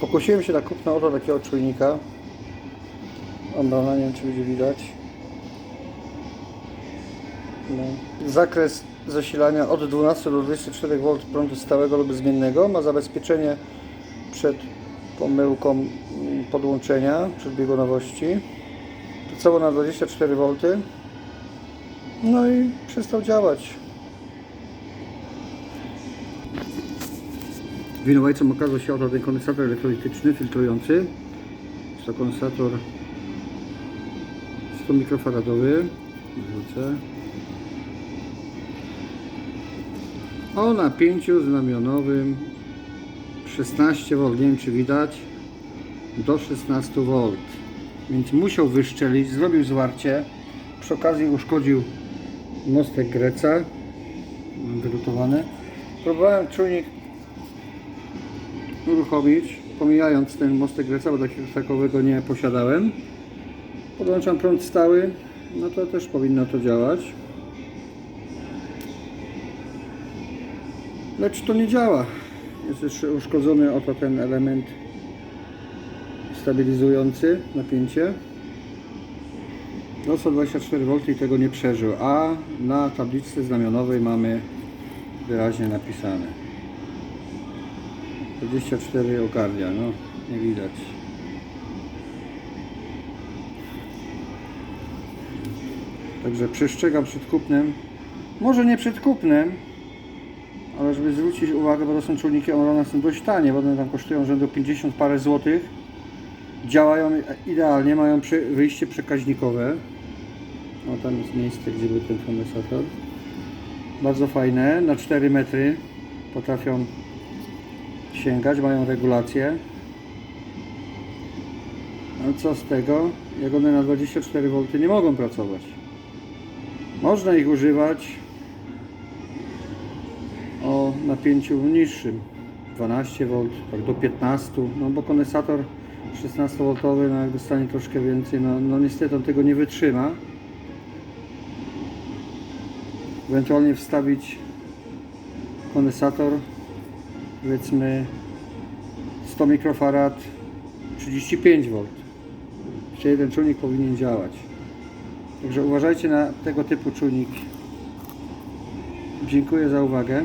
Pokusiłem się na kupno oto takiego czujnika. Andona, nie wiem czy będzie widać. No. Zakres zasilania od 12 do 24 V prądu stałego lub zmiennego. Ma zabezpieczenie przed pomyłką mm, podłączenia, przed biegunowości. Cało na 24 V. No i przestał działać. Winowajcą okazał się oto ten kondensator elektrolityczny filtrujący. Jest to kondensator 100 mikrofaradowy. Wrzucę. O napięciu znamionowym 16 V, nie wiem czy widać, do 16 V. Więc musiał wyszczelić, zrobił zwarcie. Przy okazji uszkodził mostek Greca. Mam wylutowane. Próbowałem czujnik uruchomić, pomijając ten mostek bo takiego takowego nie posiadałem. Podłączam prąd stały, no to też powinno to działać. Lecz to nie działa. Jest jeszcze uszkodzony oto ten element stabilizujący napięcie. Do 124 V i tego nie przeżył, a na tabliczce znamionowej mamy wyraźnie napisane. 24 ogarnia, no nie widać. Także przestrzegam przed kupnem. Może nie przed kupnem, ale żeby zwrócić uwagę, bo to są czujniki Omrona są dość tanie, bo one tam kosztują rzędu 50 parę złotych. Działają idealnie, mają wyjście przekaźnikowe. No tam jest miejsce, gdzie był ten kondensator. Bardzo fajne, na 4 metry potrafią sięgać, mają regulację. Ale co z tego, jak one na 24 V nie mogą pracować? Można ich używać o napięciu niższym 12 V, tak do 15, no bo kondensator 16V, no jak dostanie troszkę więcej, no, no niestety on tego nie wytrzyma. Ewentualnie wstawić kondensator powiedzmy 100 mikrofarad 35V. Jeszcze jeden czujnik powinien działać. Także uważajcie na tego typu czujniki. Dziękuję za uwagę.